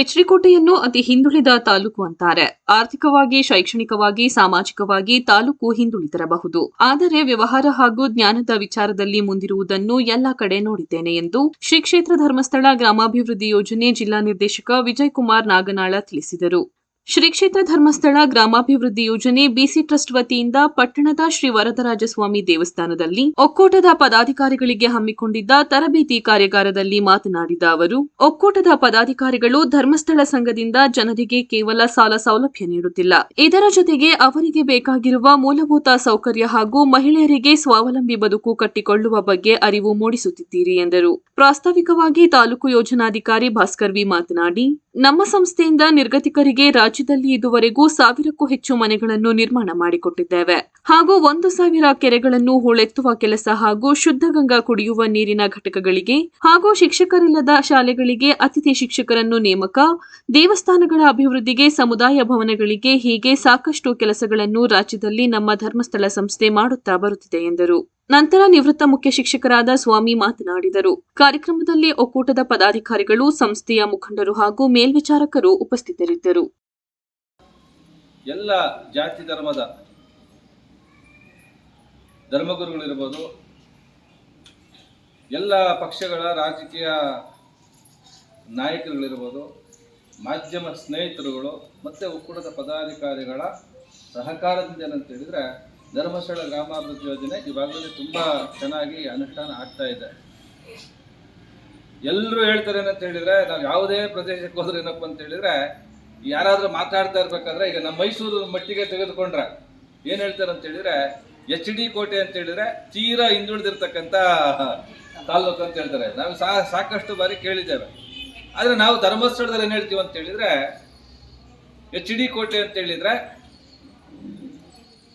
ಹೆಚ್ರಿಕೋಟೆಯನ್ನು ಅತಿ ಹಿಂದುಳಿದ ತಾಲೂಕು ಅಂತಾರೆ. ಆರ್ಥಿಕವಾಗಿ, ಶೈಕ್ಷಣಿಕವಾಗಿ, ಸಾಮಾಜಿಕವಾಗಿ ತಾಲೂಕು ಹಿಂದುಳಿದಿರಬಹುದು. ಆದರೆ ವ್ಯವಹಾರ ಹಾಗೂ ಜ್ಞಾನದ ವಿಚಾರದಲ್ಲಿ ಮುಂದಿರುವುದನ್ನು ಎಲ್ಲ ಕಡೆ ನೋಡಿದ್ದೇನೆ ಎಂದು ಶ್ರೀ ಕ್ಷೇತ್ರ ಧರ್ಮಸ್ಥಳ ಗ್ರಾಮಾಭಿವೃದ್ಧಿ ಯೋಜನೆ ಜಿಲ್ಲಾ ನಿರ್ದೇಶಕ ವಿಜಯ್ ಕುಮಾರ್ ನಾಗನಾಳ ತಿಳಿಸಿದರು. ಶ್ರೀ ಕ್ಷೇತ್ರ ಧರ್ಮಸ್ಥಳ ಗ್ರಾಮಾಭಿವೃದ್ಧಿ ಯೋಜನೆ ಬಿಸಿ ಟ್ರಸ್ಟ್ ವತಿಯಿಂದ ಪಟ್ಟಣದ ಶ್ರೀ ವರದರಾಜಸ್ವಾಮಿ ದೇವಸ್ಥಾನದಲ್ಲಿ ಒಕ್ಕೂಟದ ಪದಾಧಿಕಾರಿಗಳಿಗೆ ಹಮ್ಮಿಕೊಂಡಿದ್ದ ತರಬೇತಿ ಕಾರ್ಯಾಗಾರದಲ್ಲಿ ಮಾತನಾಡಿದ ಅವರು, ಒಕ್ಕೂಟದ ಪದಾಧಿಕಾರಿಗಳು ಧರ್ಮಸ್ಥಳ ಸಂಘದಿಂದ ಜನರಿಗೆ ಕೇವಲ ಸಾಲ ಸೌಲಭ್ಯ ನೀಡುತ್ತಿಲ್ಲ. ಇದರ ಜೊತೆಗೆ ಅವರಿಗೆ ಬೇಕಾಗಿರುವ ಮೂಲಭೂತ ಸೌಕರ್ಯ ಹಾಗೂ ಮಹಿಳೆಯರಿಗೆ ಸ್ವಾವಲಂಬಿ ಬದುಕು ಕಟ್ಟಿಕೊಳ್ಳುವ ಬಗ್ಗೆ ಅರಿವು ಮೂಡಿಸುತ್ತಿದ್ದೀರಿ ಎಂದರು. ಪ್ರಾಸ್ತಾವಿಕವಾಗಿ ತಾಲೂಕು ಯೋಜನಾಧಿಕಾರಿ ಭಾಸ್ಕರ್ ವಿ ಮಾತನಾಡಿ, ನಮ್ಮ ಸಂಸ್ಥೆಯಿಂದ ನಿರ್ಗತಿಕರಿಗೆ ರಾಜ್ಯದಲ್ಲಿ ಇದುವರೆಗೂ ಸಾವಿರಕ್ಕೂ ಹೆಚ್ಚು ಮನೆಗಳನ್ನು ನಿರ್ಮಾಣ ಮಾಡಿಕೊಟ್ಟಿದ್ದೇವೆ. ಹಾಗೂ ಒಂದು ಸಾವಿರ ಕೆರೆಗಳನ್ನು ಹೂಳೆತ್ತುವ ಕೆಲಸ ಹಾಗೂ ಶುದ್ಧ ಗಂಗಾ ಕುಡಿಯುವ ನೀರಿನ ಘಟಕಗಳಿಗೆ ಹಾಗೂ ಶಿಕ್ಷಕರಿಲ್ಲದ ಶಾಲೆಗಳಿಗೆ ಅತಿಥಿ ಶಿಕ್ಷಕರನ್ನು ನೇಮಕ, ದೇವಸ್ಥಾನಗಳ ಅಭಿವೃದ್ಧಿಗೆ ಸಮುದಾಯ ಭವನಗಳಿಗೆ ಹೀಗೆ ಸಾಕಷ್ಟು ಕೆಲಸಗಳನ್ನು ರಾಜ್ಯದಲ್ಲಿ ನಮ್ಮ ಧರ್ಮಸ್ಥಳ ಸಂಸ್ಥೆ ಮಾಡುತ್ತಾ ಬರುತ್ತಿದೆ ಎಂದರು. ನಂತರ ನಿವೃತ್ತ ಮುಖ್ಯ ಶಿಕ್ಷಕರಾದ ಸ್ವಾಮಿ ಮಾತನಾಡಿದರು. ಕಾರ್ಯಕ್ರಮದಲ್ಲಿ ಒಕ್ಕೂಟದ ಪದಾಧಿಕಾರಿಗಳು, ಸಂಸ್ಥೆಯ ಮುಖಂಡರು ಹಾಗೂ ಮೇಲ್ವಿಚಾರಕರು ಉಪಸ್ಥಿತರಿದ್ದರು. ಎಲ್ಲ ಜಾತಿ ಧರ್ಮದ ಧರ್ಮಗುರುಗಳಿರ್ಬೋದು, ಎಲ್ಲ ಪಕ್ಷಗಳ ರಾಜಕೀಯ ನಾಯಕರುಗಳಿರ್ಬೋದು, ಮಾಧ್ಯಮ ಸ್ನೇಹಿತರುಗಳು ಮತ್ತು ಒಕ್ಕೂಟದ ಪದಾಧಿಕಾರಿಗಳ ಸಹಕಾರದಿಂದ ಏನಂತ ಹೇಳಿದರೆ ಧರ್ಮಸ್ಥಳ ಗ್ರಾಮಾಭಿವೃದ್ಧಿ ಯೋಜನೆ ಇವಾಗಲೇ ತುಂಬ ಚೆನ್ನಾಗಿ ಅನುಷ್ಠಾನ ಆಗ್ತಾ ಇದೆ. ಎಲ್ಲರೂ ಹೇಳ್ತಾರೆ ಏನಂತ ಹೇಳಿದರೆ, ನಾವು ಯಾವುದೇ ಪ್ರದೇಶಕ್ಕೆ ಹೋದ್ರೆ ಏನಪ್ಪ ಅಂತ ಹೇಳಿದ್ರೆ ಯಾರಾದ್ರೂ ಮಾತಾಡ್ತಾ ಇರ್ಬೇಕಾದ್ರೆ ಈಗ ನಮ್ಮ ಮೈಸೂರು ಮಟ್ಟಿಗೆ ತೆಗೆದುಕೊಂಡ್ರೆ ಏನು ಹೇಳ್ತಾರೆ ಅಂತ ಹೇಳಿದ್ರೆ, ಎಚ್ ಡಿ ಕೋಟೆ ಅಂತ ಹೇಳಿದ್ರೆ ತೀರಾ ಹಿಂದುಳಿದಿರ್ತಕ್ಕಂಥ ತಾಲ್ಲೂಕು ಅಂತ ಹೇಳ್ತಾರೆ. ನಾವು ಸಾ ಸಾಕಷ್ಟು ಬಾರಿ ಕೇಳಿದ್ದೇವೆ. ಆದರೆ ನಾವು ಧರ್ಮಸ್ಥಳದಲ್ಲಿ ಏನು ಹೇಳ್ತೀವಿ ಅಂತ ಹೇಳಿದ್ರೆ, ಎಚ್ ಡಿ ಕೋಟೆ ಅಂತ ಹೇಳಿದ್ರೆ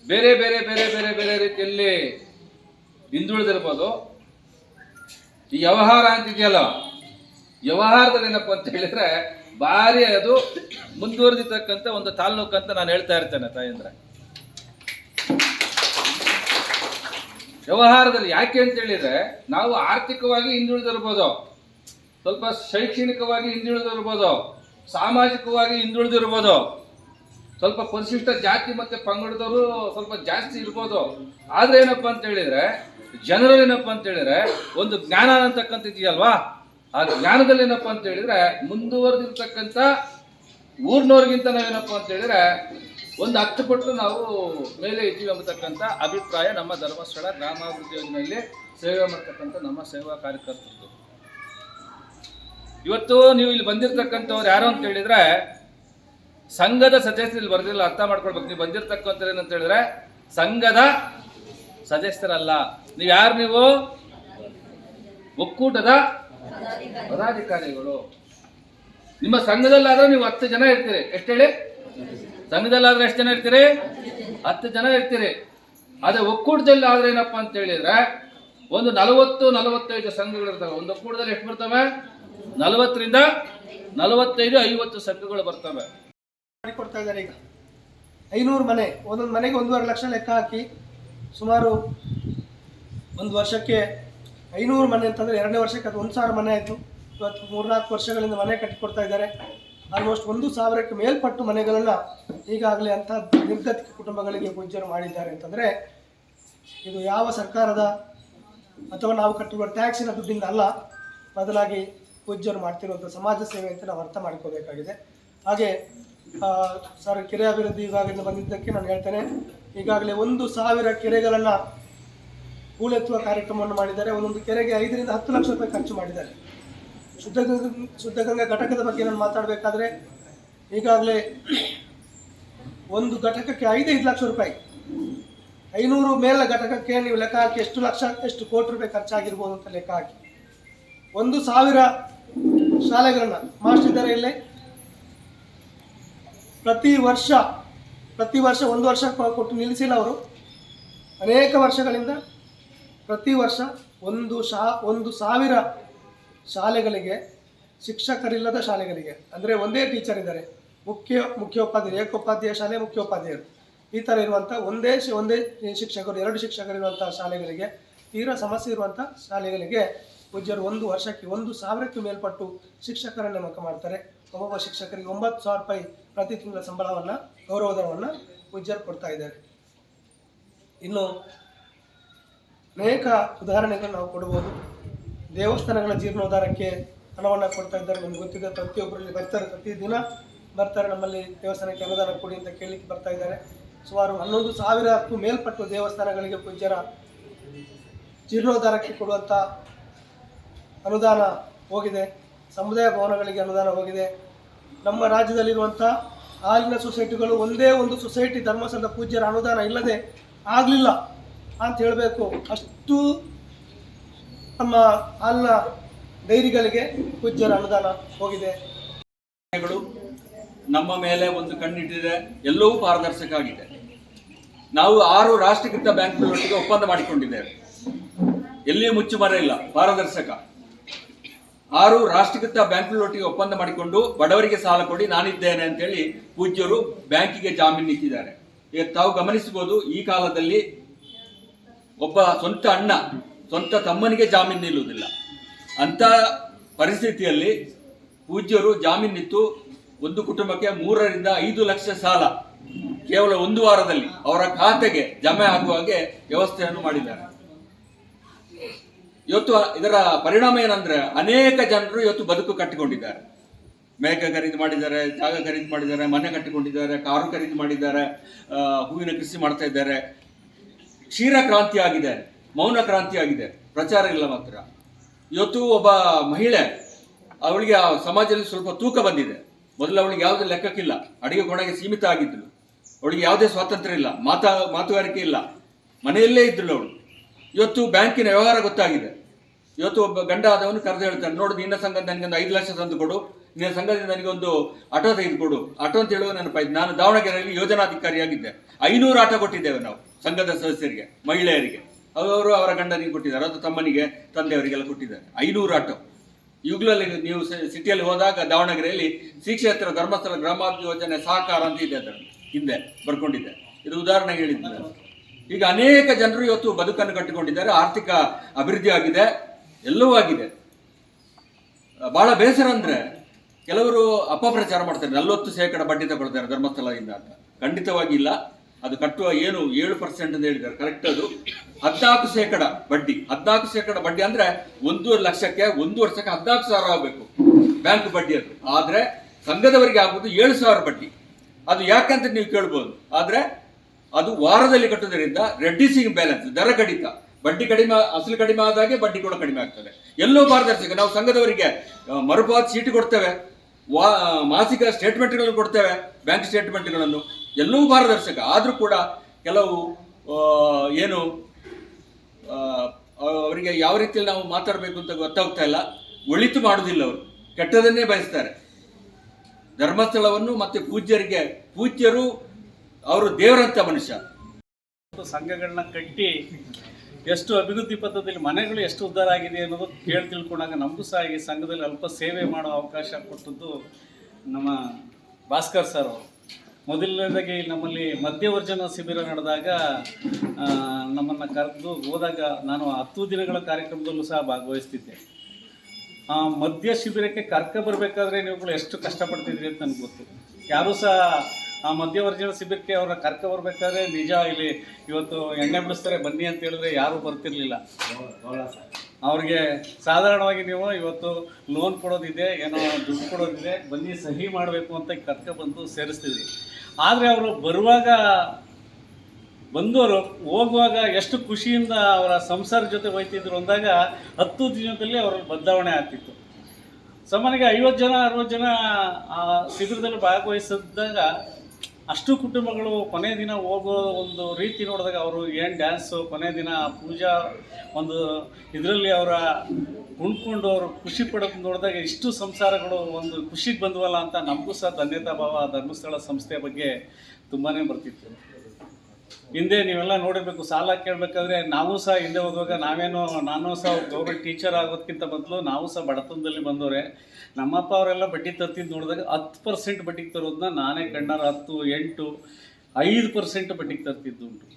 ಬೇರೆ ಬೇರೆ ಬೇರೆ ಬೇರೆ ಬೇರೆ ರೀತಿಯಲ್ಲಿ ಹಿಂದುಳಿದಿರ್ಬೋದು. ಈ ವ್ಯವಹಾರ ಅಂತಿದೆಯಲ್ಲ, ವ್ಯವಹಾರದಲ್ಲಿ ಏನಪ್ಪ ಅಂತ ಹೇಳಿದ್ರೆ ಭಾರಿ ಅದು ಮುಂದುವರೆದಿರ್ತಕ್ಕಂಥ ಒಂದು ತಾಲ್ಲೂಕು ಅಂತ ನಾನು ಹೇಳ್ತಾ ಇರ್ತೇನೆ, ತಾಯಂದ್ರ. ವ್ಯವಹಾರದಲ್ಲಿ ಯಾಕೆ ಅಂತ ಹೇಳಿದ್ರೆ, ನಾವು ಆರ್ಥಿಕವಾಗಿ ಹಿಂದುಳಿದಿರ್ಬೋದು, ಸ್ವಲ್ಪ ಶೈಕ್ಷಣಿಕವಾಗಿ ಹಿಂದುಳಿದಿರ್ಬೋದು, ಸಾಮಾಜಿಕವಾಗಿ ಹಿಂದುಳಿದಿರ್ಬೋದು, ಸ್ವಲ್ಪ ಪರಿಶಿಷ್ಟ ಜಾತಿ ಮತ್ತೆ ಪಂಗಡದವರು ಸ್ವಲ್ಪ ಜಾಸ್ತಿ ಇರ್ಬೋದು. ಆದ್ರೆ ಏನಪ್ಪಾ ಅಂತ ಹೇಳಿದ್ರೆ, ಜನರಲ್ಲಿ ಏನಪ್ಪಾ ಅಂತ ಹೇಳಿದ್ರೆ, ಒಂದು ಜ್ಞಾನ ಅಂತಕ್ಕಂಥ ಇದೆಯಲ್ವಾ? ಆ ಜ್ಞಾನದಲ್ಲಿ ಏನಪ್ಪಾ ಅಂತ ಹೇಳಿದ್ರೆ ಮುಂದುವರೆದಿರ್ತಕ್ಕಂಥ ಊರ್ನವ್ರಿಗಿಂತ ನಾವೇನಪ್ಪ ಅಂತ ಹೇಳಿದ್ರೆ ಒಂದು ಹತ್ತು ಪಟ್ಟು ನಾವು ಮೇಲೆ ಇದ್ದೀವಿ ಎಂಬತಕ್ಕಂಥ ಅಭಿಪ್ರಾಯ ನಮ್ಮ ಧರ್ಮಸ್ಥಳ ಗ್ರಾಮಾಭಿವೃದ್ಧಿ ಯೋಜನೆಯಲ್ಲಿ ಸೇವೆ ಮಾಡ್ತಕ್ಕಂಥ ನಮ್ಮ ಸೇವಾ ಕಾರ್ಯಕರ್ತರು ಇವತ್ತು ನೀವು ಇಲ್ಲಿ ಬಂದಿರತಕ್ಕಂಥವ್ರು ಯಾರು ಅಂತ ಹೇಳಿದ್ರೆ ಸಂಘದ ಸದಸ್ಯರು ಬರ್ದಿಲ್ಲ, ಅರ್ಥ ಮಾಡ್ಕೊಳ್ಬೇಕು. ನೀವು ಬಂದಿರತಕ್ಕಂಥ ಏನಂತ ಹೇಳಿದ್ರೆ ಸಂಘದ ಸದಸ್ಯರಲ್ಲ. ನೀವು ಯಾರು ನೀವು? ಒಕ್ಕೂಟದ ಪದಾಧಿಕಾರಿಗಳು, ನಿಮ್ಮ ಸಂಘದಲ್ಲಾದ್ರೆ ನೀವು ಹತ್ತು ಜನ ಇರ್ತೀರಿ. ಎಷ್ಟು ಹೇಳಿ? ಸಂಘದಲ್ಲಾದ್ರೆ ಎಷ್ಟು ಜನ ಇರ್ತೀರಿ? ಹತ್ತು ಜನ ಇರ್ತೀರಿ. ಅದೇ ಒಕ್ಕೂಟದಲ್ಲಿ ಆದ್ರೆ ಏನಪ್ಪಾ ಅಂತ ಹೇಳಿದ್ರೆ, ಒಂದು ನಲವತ್ತು, ನಲವತ್ತೈದು ಸಂಘಗಳು ಇರ್ತವೆ. ಒಂದು ಒಕ್ಕೂಟದಲ್ಲಿ ಎಷ್ಟು ಬರ್ತವೆ? ನಲವತ್ತರಿಂದ ನಲವತ್ತೈದು, ಐವತ್ತು ಸಂಘಗಳು ಬರ್ತವೆ. ಮಾಡಿಕೊಡ್ತಾ ಇದ್ದಾರೆ ಈಗ. ಐನೂರು ಮನೆ, ಒಂದೊಂದು ಮನೆಗೆ ಒಂದೂವರೆ ಲಕ್ಷ ಲೆಕ್ಕ ಹಾಕಿ ಸುಮಾರು ಒಂದು ವರ್ಷಕ್ಕೆ ಐನೂರು ಮನೆ ಅಂತಂದರೆ ಎರಡನೇ ವರ್ಷಕ್ಕೆ ಅದು ಒಂದು ಸಾವಿರ ಮನೆ ಆಯಿತು. ಇವತ್ತು ಮೂರ್ನಾಲ್ಕು ವರ್ಷಗಳಿಂದ ಮನೆ ಕಟ್ಟಿಕೊಡ್ತಾ ಇದ್ದಾರೆ. ಆಲ್ಮೋಸ್ಟ್ ಒಂದು ಸಾವಿರಕ್ಕೆ ಮೇಲ್ಪಟ್ಟು ಮನೆಗಳನ್ನು ಈಗಾಗಲೇ ಅಂಥ ನಿರ್ಗತಿಕ ಕುಟುಂಬಗಳಿಗೆ ಪೂಜ್ಯರು ಮಾಡಿದ್ದಾರೆ ಅಂತಂದರೆ, ಇದು ಯಾವ ಸರ್ಕಾರದ ಅಥವಾ ನಾವು ಕಟ್ಟುವ ಟ್ಯಾಕ್ಸಿನ ದುಡ್ಡಿಂದ ಅಲ್ಲ, ಬದಲಾಗಿ ಪೂಜ್ಯರು ಮಾಡ್ತಿರುವಂಥ ಸಮಾಜ ಸೇವೆ ಅಂತ ನಾವು ಅರ್ಥ ಮಾಡ್ಕೋಬೇಕಾಗಿದೆ. ಹಾಗೆ ಸರ್, ಕೆರೆ ಅಭಿವೃದ್ಧಿ ವಿಭಾಗದಿಂದ ಬಂದಿದ್ದಕ್ಕೆ ನಾನು ಹೇಳ್ತೇನೆ, ಈಗಾಗಲೇ ಒಂದು ಸಾವಿರ ಕೆರೆಗಳನ್ನು ಹೂಳೆತ್ತುವ ಕಾರ್ಯಕ್ರಮವನ್ನು ಮಾಡಿದ್ದಾರೆ. ಒಂದೊಂದು ಕೆರೆಗೆ ಐದರಿಂದ ಹತ್ತು ಲಕ್ಷ ರೂಪಾಯಿ ಖರ್ಚು ಮಾಡಿದ್ದಾರೆ. ಶುದ್ಧ ಶುದ್ಧಗಂಗಾ ಶುದ್ಧ ಗಂಗಾ ಘಟಕದ ಬಗ್ಗೆ ನಾನು ಮಾತಾಡಬೇಕಾದ್ರೆ, ಈಗಾಗಲೇ ಒಂದು ಘಟಕಕ್ಕೆ ಐದೈದು ಲಕ್ಷ ರೂಪಾಯಿ, ಐನೂರು ಮೇಲ ಘಟಕಕ್ಕೆ ನೀವು ಲೆಕ್ಕ ಹಾಕಿ ಎಷ್ಟು ಲಕ್ಷ, ಎಷ್ಟು ಕೋಟಿ ರೂಪಾಯಿ ಖರ್ಚಾಗಿರ್ಬೋದು ಅಂತ ಲೆಕ್ಕ ಹಾಕಿ. ಒಂದು ಸಾವಿರ ಶಾಲೆಗಳನ್ನು ಮಾಡಿಸಿದ್ದಾರೆ ಇಲ್ಲೇ. ಪ್ರತಿ ವರ್ಷ ಪ್ರತಿ ವರ್ಷ ಒಂದು ವರ್ಷ ಕೊಟ್ಟು ನಿಲ್ಲಿಸಿಲ್ಲ ಅವರು. ಅನೇಕ ವರ್ಷಗಳಿಂದ ಪ್ರತಿ ವರ್ಷ ಒಂದು ಶಾ, ಒಂದು ಸಾವಿರ ಶಾಲೆಗಳಿಗೆ, ಶಿಕ್ಷಕರಿಲ್ಲದ ಶಾಲೆಗಳಿಗೆ, ಅಂದರೆ ಒಂದೇ ಟೀಚರ್ ಇದ್ದಾರೆ, ಮುಖ್ಯ, ಮುಖ್ಯೋಪಾಧ್ಯಾಯ, ಏಕೋಪಾಧ್ಯಾಯ ಶಾಲೆ ಮುಖ್ಯೋಪಾಧ್ಯಾಯರು ಈ ಥರ ಇರುವಂಥ ಒಂದೇ ಒಂದೇ ಶಿಕ್ಷಕರು, ಎರಡು ಶಿಕ್ಷಕರು ಇರುವಂಥ ಶಾಲೆಗಳಿಗೆ ತೀರಾ ಸಮಸ್ಯೆ ಇರುವಂಥ ಶಾಲೆಗಳಿಗೆ ಪೂಜ್ಯರು ಒಂದು ವರ್ಷಕ್ಕೆ ಒಂದು ಸಾವಿರಕ್ಕೂ ಮೇಲ್ಪಟ್ಟು ಶಿಕ್ಷಕರ ನೇಮಕ ಮಾಡ್ತಾರೆ. ಒಬ್ಬೊಬ್ಬ ಶಿಕ್ಷಕರಿಗೆ ಒಂಬತ್ತು ಸಾವಿರ ರೂಪಾಯಿ ಪ್ರತಿ ತಿಂಗಳ ಸಂಬಳವನ್ನು, ಗೌರವಧನವನ್ನು ಪೂಜ್ಯರು ಕೊಡ್ತಾ ಇದ್ದಾರೆ. ಇನ್ನು ಅನೇಕ ಉದಾಹರಣೆಗಳು ನಾವು ಕೊಡಬಹುದು ದೇವಸ್ಥಾನಗಳ ಜೀರ್ಣೋದ್ಧಾರಕ್ಕೆ ಹಣವನ್ನು ಕೊಡ್ತಾ ಇದ್ದಾರೆ, ನಮ್ಗೆ ಗೊತ್ತಿದೆ. ಪ್ರತಿಯೊಬ್ಬರಲ್ಲಿ ಬರ್ತಾರೆ, ಪ್ರತಿದಿನ ಬರ್ತಾರೆ ನಮ್ಮಲ್ಲಿ ದೇವಸ್ಥಾನಕ್ಕೆ ಅನುದಾನ ಕೊಡಿ ಅಂತ ಕೇಳಲಿಕ್ಕೆ ಬರ್ತಾ ಇದ್ದಾರೆ. ಸುಮಾರು ಹನ್ನೊಂದು ಸಾವಿರಕ್ಕೂ ಮೇಲ್ಪಟ್ಟು ದೇವಸ್ಥಾನಗಳಿಗೆ ಪೂಜ್ಯರ ಜೀರ್ಣೋದ್ಧಾರಕ್ಕೆ ಕೊಡುವಂಥ ಅನುದಾನ ಹೋಗಿದೆ. ಸಮುದಾಯ ಭವನಗಳಿಗೆ ಅನುದಾನ ಹೋಗಿದೆ. ನಮ್ಮ ರಾಜ್ಯದಲ್ಲಿರುವಂಥ ಆಗಿನ ಸೊಸೈಟಿಗಳು ಒಂದೇ ಒಂದು ಸೊಸೈಟಿ ಧರ್ಮಸ್ಥಳದ ಪೂಜ್ಯರ ಅನುದಾನ ಇಲ್ಲದೆ ಆಗಲಿಲ್ಲ. ಅಂತ ಹೇಳಬೇಕು. ಅಷ್ಟು ನಮ್ಮ ಹಾಲಿನ ಡೈರಿಗಳಿಗೆ ಪೂಜ್ಯರ ಅನುದಾನ ಹೋಗಿದೆ. ನಮ್ಮ ಮೇಲೆ ಒಂದು ಕಣ್ಣಿಟ್ಟಿದೆ, ಎಲ್ಲವೂ ಪಾರದರ್ಶಕ ಆಗಿದೆ. ನಾವು ಆರು ರಾಷ್ಟ್ರೀಕೃತ ಬ್ಯಾಂಕ್ಗಳೊಟ್ಟಿಗೆ ಒಪ್ಪಂದ ಮಾಡಿಕೊಂಡಿದ್ದೇವೆ. ಎಲ್ಲಿಯೂ ಮುಚ್ಚು ಮರ ಇಲ್ಲ, ಪಾರದರ್ಶಕ. ಆರು ರಾಷ್ಟ್ರೀಕೃತ ಬ್ಯಾಂಕ್ಗಳೊಟ್ಟಿಗೆ ಒಪ್ಪಂದ ಮಾಡಿಕೊಂಡು ಬಡವರಿಗೆ ಸಾಲ ಕೊಡಿ, ನಾನಿದ್ದೇನೆ ಅಂತೇಳಿ ಪೂಜ್ಯರು ಬ್ಯಾಂಕಿಗೆ ಜಾಮೀನು ಇಟ್ಟಿದ್ದಾರೆ ಈಗ ತಾವು ಗಮನಿಸಬಹುದು, ಈ ಕಾಲದಲ್ಲಿ ಒಬ್ಬ ಸ್ವಂತ ಅಣ್ಣ, ಸ್ವಂತ ತಮ್ಮನಿಗೆ ಜಾಮೀನು ನಿಲ್ಲುವುದಿಲ್ಲ. ಅಂತ ಪರಿಸ್ಥಿತಿಯಲ್ಲಿ ಪೂಜ್ಯರು ಜಾಮೀನಿತ್ತು ಒಂದು ಕುಟುಂಬಕ್ಕೆ ಮೂರರಿಂದ ಐದು ಲಕ್ಷ ಸಾಲ, ಕೇವಲ ಒಂದು ವಾರದಲ್ಲಿ ಅವರ ಖಾತೆಗೆ ಜಮೆ ಆಗುವ ಹಾಗೆ ವ್ಯವಸ್ಥೆಯನ್ನು ಮಾಡಿದ್ದಾರೆ. ಇವತ್ತು ಇದರ ಪರಿಣಾಮ ಏನಂದ್ರೆ ಅನೇಕ ಜನರು ಇವತ್ತು ಬದುಕು ಕಟ್ಟಿಕೊಂಡಿದ್ದಾರೆ. ಮೇಕ ಖರೀದಿ ಮಾಡಿದ್ದಾರೆ, ಜಾಗ ಖರೀದಿ ಮಾಡಿದ್ದಾರೆ, ಮನೆ ಕಟ್ಟಿಕೊಂಡಿದ್ದಾರೆ, ಕಾರು ಖರೀದಿ ಮಾಡಿದ್ದಾರೆ ಹೂವಿನ ಕೃಷಿ ಮಾಡ್ತಾ ಇದ್ದಾರೆ. ಕ್ಷೀರ ಕ್ರಾಂತಿ ಆಗಿದೆ ಮೌನ ಕ್ರಾಂತಿ ಆಗಿದೆ ಪ್ರಚಾರ ಇಲ್ಲ ಮಾತ್ರ. ಇವತ್ತು ಒಬ್ಬ ಮಹಿಳೆ, ಅವಳಿಗೆ ಆ ಸಮಾಜದಲ್ಲಿ ಸ್ವಲ್ಪ ತೂಕ ಬಂದಿದೆ. ಮೊದಲು ಅವಳಿಗೆ ಯಾವುದೇ ಲೆಕ್ಕಕ್ಕಿಲ್ಲ, ಅಡುಗೆ ಕೊಣೆಗೆ ಸೀಮಿತ ಆಗಿದ್ದಳು. ಅವಳಿಗೆ ಯಾವುದೇ ಸ್ವಾತಂತ್ರ್ಯ ಇಲ್ಲ, ಮಾತಾ, ಮಾತುಗಾರಿಕೆ ಇಲ್ಲ, ಮನೆಯಲ್ಲೇ ಇದ್ದಳು ಅವಳು. ಇವತ್ತು ಬ್ಯಾಂಕಿನ ವ್ಯವಹಾರ ಗೊತ್ತಾಗಿದೆ. ಇವತ್ತು ಒಬ್ಬ ಗಂಡ ಆದವನು ಕರೆದು ಹೇಳ್ತಾನೆ, ನೋಡು, ನಿನ್ನ ಸಂಘ ನನಗೊಂದು ಐದು ಲಕ್ಷ ತಂದು ಕೊಡು, ನಿನ್ನ ಸಂಘದಿಂದ ನನಗೊಂದು ಆಟೋ ತೆಗೆದುಕೊಡು ಆಟೋ ಅಂತ ಹೇಳುವ ನೆನಪಾಯ್ತು. ನಾನು ದಾವಣಗೆರೆಯಲ್ಲಿ ಯೋಜನಾಧಿಕಾರಿಯಾಗಿದ್ದೆ. ಐನೂರು ಆಟೋ ಕೊಟ್ಟಿದ್ದೇವೆ ನಾವು. ಸಂಘದ ಸದಸ್ಯರಿಗೆ, ಮಹಿಳೆಯರಿಗೆ. ಅವರು ಅವರ ಗಂಡನಿಗೆ ಕೊಟ್ಟಿದ್ದಾರೆ, ಅದು ತಮ್ಮನಿಗೆ, ತಂದೆಯವರಿಗೆಲ್ಲ ಕೊಟ್ಟಿದ್ದಾರೆ. ಐನೂರು ಆಟೋ. ಈಗಲಲ್ಲಿ ನೀವು ಸಿಟಿಯಲ್ಲಿ ಹೋದಾಗ ದಾವಣಗೆರೆಯಲ್ಲಿ ಶ್ರೀ ಕ್ಷೇತ್ರ ಧರ್ಮಸ್ಥಳ ಗ್ರಾಮಾಭಿವೃದ್ಧಿ ಯೋಜನೆ ಸಹಕಾರ ಅಂತ ಇದೆ ಅದರ ಹಿಂದೆ ಬರ್ಕೊಂಡಿದೆ. ಇದು ಉದಾಹರಣೆ ಹೇಳಿದ್ದಾರೆ ಈಗ ಅನೇಕ ಜನರು ಇವತ್ತು ಬದುಕನ್ನು ಕಟ್ಟಿಕೊಂಡಿದ್ದಾರೆ, ಆರ್ಥಿಕ ಅಭಿವೃದ್ಧಿ ಆಗಿದೆ, ಎಲ್ಲವೂ ಆಗಿದೆ. ಬಹಳ ಬೇಸರ ಅಂದರೆ ಕೆಲವರು ಅಪಪ್ರಚಾರ ಮಾಡ್ತಾರೆ, ನಲವತ್ತು ಶೇಕಡ ಬಡ್ಡಿ ತಗೊಳ್ತಾರೆ ಧರ್ಮಸ್ಥಳದಿಂದ ಅಂತ. ಖಂಡಿತವಾಗಿ ಇಲ್ಲ. ಅದು ಕಟ್ಟುವ ಏನು ಏಳು ಪರ್ಸೆಂಟ್ ಅಂತ ಹೇಳಿದ್ದಾರೆ. ಕರೆಕ್ಟ್ ಅದು. ಹದಿನಾಲ್ಕು ಶೇಕಡ ಬಡ್ಡಿ. ಹದಿನಾಲ್ಕು ಶೇಕಡ ಬಡ್ಡಿ ಅಂದ್ರೆ ಒಂದೂವರೆ ಲಕ್ಷಕ್ಕೆ, ಒಂದು ವರ್ಷಕ್ಕೆ ಹದಿನಾಲ್ಕು ಸಾವಿರ ಆಗಬೇಕು. ಬ್ಯಾಂಕ್ ಬಡ್ಡಿ ಅದು. ಆದ್ರೆ ಸಂಘದವರಿಗೆ ಆಗುವುದು ಏಳು ಸಾವಿರ ಬಡ್ಡಿ. ಅದು ಯಾಕಂತ ನೀವು ಕೇಳ್ಬೋದು? ಆದ್ರೆ ಅದು ವಾರದಲ್ಲಿ ಕಟ್ಟುವುದರಿಂದ ರೆಡ್ಯೂಸಿಂಗ್ ಬ್ಯಾಲೆನ್ಸ್ ದರ ಕಡಿತ. ಬಡ್ಡಿ ಕಡಿಮೆ, ಅಸಲು ಕಡಿಮೆ ಆದಾಗೆ ಬಡ್ಡಿ ಕೂಡ ಕಡಿಮೆ ಆಗ್ತದೆ. ಎಲ್ಲೋ ಪಾರದರ್ಶಕ ನಾವು ಸಂಘದವರಿಗೆ ಮರುಪಾವತಿ ಚೀಟಿ ಕೊಡ್ತೇವೆ. ವಾ, ಮಾಸಿಕ ಸ್ಟೇಟ್ಮೆಂಟ್ಗಳನ್ನು ಕೊಡ್ತೇವೆ ಬ್ಯಾಂಕ್ ಸ್ಟೇಟ್ಮೆಂಟ್ಗಳನ್ನು ಎಲ್ಲವೂ ಪಾರದರ್ಶಕ. ಆದರೂ ಕೂಡ ಕೆಲವು ಏನು ಅವರಿಗೆ ಯಾವ ರೀತಿಯಲ್ಲಿ ನಾವು ಮಾತಾಡಬೇಕು ಅಂತ ಗೊತ್ತಾಗ್ತಾ ಇಲ್ಲ. ಒಳಿತು ಮಾಡುವುದಿಲ್ಲ ಅವರು. ಕೆಟ್ಟದನ್ನೇ ಬಯಸ್ತಾರೆ. ಧರ್ಮಸ್ಥಳವನ್ನು ಮತ್ತೆ ಪೂಜ್ಯರಿಗೆ, ಪೂಜ್ಯರು ಅವರು ದೇವರಂತ ಮನುಷ್ಯ. ಸಂಘಗಳನ್ನ ಕಟ್ಟಿ ಎಷ್ಟು ಅಭಿವೃದ್ಧಿ ಪಥದಲ್ಲಿ ಮನೆಗಳು ಎಷ್ಟು ಉದ್ಧಾರ ಆಗಿದೆ ಅನ್ನೋದು ಕೇಳಿ ತಿಳ್ಕೊಂಡಾಗ ನಮಗೂ ಸಹ ಈ ಸಂಘದಲ್ಲಿ ಅಲ್ಪ ಸೇವೆ ಮಾಡೋ ಅವಕಾಶ ಕೊಟ್ಟದ್ದು ನಮ್ಮ ಭಾಸ್ಕರ್ ಸರ್ ಅವರು. ಮೊದಲನೇದಾಗಿ ನಮ್ಮಲ್ಲಿ ಮಧ್ಯವರ್ಜನ ಶಿಬಿರ ನಡೆದಾಗ ನಮ್ಮನ್ನು ಕರೆದು ಹೋದಾಗ ನಾನು ಹತ್ತು ದಿನಗಳ ಕಾರ್ಯಕ್ರಮದಲ್ಲೂ ಸಹ ಭಾಗವಹಿಸ್ತಿದ್ದೆ. ಆ ಮಧ್ಯ ಶಿಬಿರಕ್ಕೆ ಕರ್ಕ ಬರಬೇಕಾದ್ರೆ ನೀವುಗಳು ಎಷ್ಟು ಕಷ್ಟಪಡ್ತಿದ್ರಿ ಅಂತ ನನಗೆ ಗೊತ್ತು. ಯಾರೂ ಸಹ ಆ ಮಧ್ಯವರ್ಜನ ಶಿಬಿರಕ್ಕೆ ಅವರ ಕರ್ಕ ಬರ್ಬೇಕಾದ್ರೆ ನಿಜ ಇಲ್ಲಿ ಇವತ್ತು ಎಣ್ಣೆ ಬಿಡಿಸ್ತಾರೆ, ಬನ್ನಿ ಅಂತ ಹೇಳಿದ್ರೆ ಯಾರೂ ಬರ್ತಿರ್ಲಿಲ್ಲ. ಅವ್ರಿಗೆ ಸಾಧಾರಣವಾಗಿ ನೀವು ಇವತ್ತು ಲೋನ್ ಕೊಡೋದಿದೆ, ಏನೋ ದುಡ್ಡು ಕೊಡೋದಿದೆ, ಬನ್ನಿ ಸಹಿ ಮಾಡಬೇಕು ಅಂತ ಕರ್ಕ ಬಂದು ಸೇರಿಸ್ತಿದ್ರಿ ಆದರೆ ಅವರು ಬರುವಾಗ ಬಂದವರು ಹೋಗುವಾಗ ಎಷ್ಟು ಖುಷಿಯಿಂದ ಅವರ ಸಂಸಾರ ಜೊತೆ ಹೋಯ್ತಿದ್ರು ಅಂದಾಗ ಹತ್ತು ದಿನದಲ್ಲಿ ಅವರ ಬದಲಾವಣೆ ಆಗ್ತಿತ್ತು. ಸಾಮಾನ್ಯವಾಗಿ ಐವತ್ತು ಜನ, ಅರವತ್ತು ಜನ ಆ ಶಿಬಿರದಲ್ಲಿ ಭಾಗವಹಿಸಿದಾಗ ಅಷ್ಟು ಕುಟುಂಬಗಳು ಕೊನೆ ದಿನ ಹೋಗೋ ಒಂದು ರೀತಿ ನೋಡಿದಾಗ ಅವರು ಏನು ಡ್ಯಾನ್ಸು ಕೊನೆ ದಿನ ಪೂಜಾ ಒಂದು ಇದರಲ್ಲಿ ಅವರ ಉಣ್ಕೊಂಡು ಅವರು ಖುಷಿ ಪಡೋದು ನೋಡಿದಾಗ ಇಷ್ಟು ಸಂಸಾರಗಳು ಒಂದು ಖುಷಿಗೆ ಬಂದವಲ್ಲ ಅಂತ ನಮಗೂ ಸಹ ಧನ್ಯತಾ ಭಾವ ಧರ್ಮಸ್ಥಳ ಸಂಸ್ಥೆ ಬಗ್ಗೆ ತುಂಬಾ ಬರ್ತಿತ್ತು. ಹಿಂದೆ ನೀವೆಲ್ಲ ನೋಡಿರ್ಬೇಕು, ಸಾಲ ಕೇಳಬೇಕಾದ್ರೆ ನಾವು ಸಹ ಹಿಂದೆ ಹೋಗುವಾಗ ನಾವೇನೋ, ನಾನು ಸಹ ಗೌರ್ಮೆಂಟ್ ಟೀಚರ್ ಆಗೋದಕ್ಕಿಂತ ಮೊದಲು ನಾವು ಸಹ ಬಡತನದಲ್ಲಿ ಬಂದವರೆ. ನಮ್ಮಪ್ಪ ಅವರೆಲ್ಲ ಬಡ್ಡಿ ತರ್ತಿದ್ದು ನೋಡಿದಾಗ ಹತ್ತು ಪರ್ಸೆಂಟ್ ಬಡ್ಡಿಗೆ ತರೋದನ್ನ ನಾನೇ ಕಣ್ಣಾರ ಹತ್ತು, ಎಂಟು, ಐದು ಪರ್ಸೆಂಟ್ ಬಡ್ಡಿಗೆ ತರ್ತಿದ್ದು ಉಂಟು